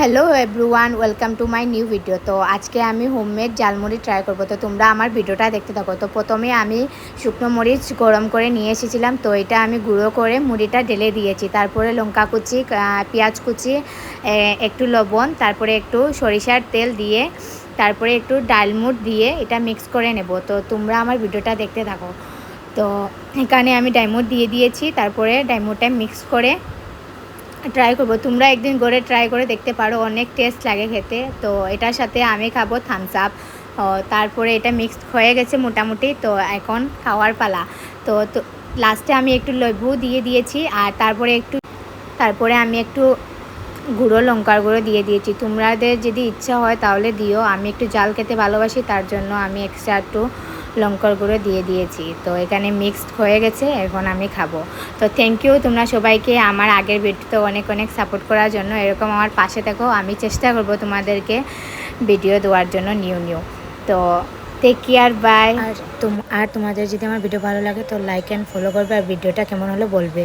Hello everyone welcome to my new video তো আজকে আমি হোমমেড জালমুড়ি ট্রাই করব। তো তোমরা আমার ভিডিওটা দেখতে থাকো। তো প্রথমে আমি শুকনো মরিচ গরম করে নিয়ে এসেছিলাম। তো এটা আমি গুঁড়ো করে মুড়িটা ঢেলে দিয়েছি। তারপরে লঙ্কা কুচি পেঁয়াজ কুচি একটু লবণ, তারপরে একটু সরিষার তেল দিয়ে, তারপরে একটু ডালমুট দিয়ে এটা মিক্স করে নেব। তো তোমরা আমার ভিডিওটা দেখতে থাকো। তো এখানে আমি ডাইমুট দিয়ে দিয়েছি। তারপরে ডাইমুটটা মিক্স করে ট্রাই করব। তোমরা একদিন করে ট্রাই করে দেখতে পারো, অনেক টেস্ট লাগে খেতে। তো এটার সাথে আমি খাব থামস আপ তারপরে এটা মিক্সড হয়ে গেছে মোটামুটি, তো এখন খাওয়ার পালা। তো লাস্টে আমি একটু লেবু দিয়ে দিয়েছি, আর তারপরে একটু, তারপরে আমি একটু গুঁড়ো, লঙ্কার গুঁড়ো দিয়ে দিয়েছি। তোমাদের যদি ইচ্ছা হয় তাহলে দিও, আমি একটু জাল খেতে ভালোবাসি, তার জন্য আমি এক্সট্রা একটু লঙ্কার গুঁড়ো দিয়ে দিয়েছি। তো এখানে মিক্সড হয়ে গেছে, এখন আমি খাব। তো থ্যাংক ইউ তোমরা সবাইকে আমার আগের ভিডিওতে অনেক অনেক সাপোর্ট করার জন্য। এরকম আমার পাশে থাকো, আমি চেষ্টা করব তোমাদেরকে ভিডিও দেওয়ার জন্য নিউ নিউ তো টেক কেয়ার বাই আর আর তোমাদের যদি আমার ভিডিও ভালো লাগে তো লাইক অ্যান্ড ফলো করবে, আর ভিডিওটা কেমন হলো বলবে।